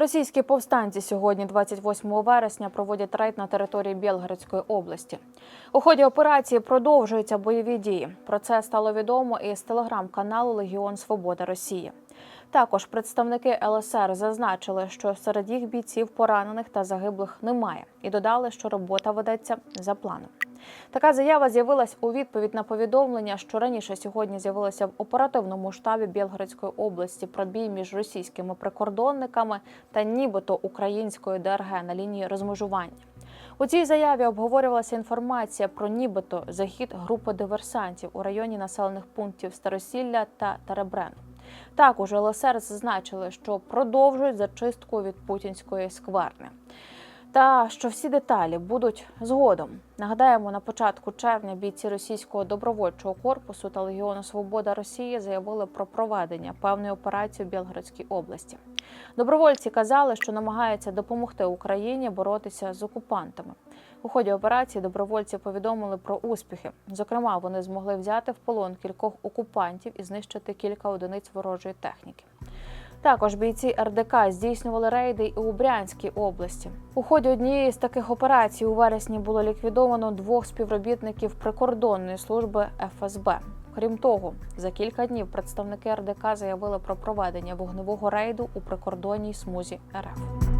Російські повстанці сьогодні, 28 вересня, проводять рейд на території Білгородської області. У ході операції продовжуються бойові дії. Про це стало відомо із телеграм-каналу Легіон Свобода Росії. Також представники ЛСР зазначили, що серед їх бійців поранених та загиблих немає, і додали, що робота ведеться за планом. Така заява з'явилась у відповідь на повідомлення, що раніше сьогодні з'явилося в оперативному штабі Білгородської області про бій між російськими прикордонниками та нібито українською ДРГ на лінії розмежування. У цій заяві обговорювалася інформація про нібито захід групи диверсантів у районі населених пунктів Старосілля та Теребрен. Також ЛСР зазначили, що продовжують зачистку від путінської скверни. Та що всі деталі будуть згодом. Нагадаємо, на початку червня бійці російського добровольчого корпусу та Легіону Свобода Росії заявили про проведення певної операції в Білгородській області. Добровольці казали, що намагаються допомогти Україні боротися з окупантами. У ході операції добровольці повідомили про успіхи. Зокрема, вони змогли взяти в полон кількох окупантів і знищити кілька одиниць ворожої техніки. Також бійці РДК здійснювали рейди і у Брянській області. У ході однієї з таких операцій у вересні було ліквідовано двох співробітників прикордонної служби ФСБ. Крім того, за кілька днів представники РДК заявили про проведення вогневого рейду у прикордонній смузі РФ.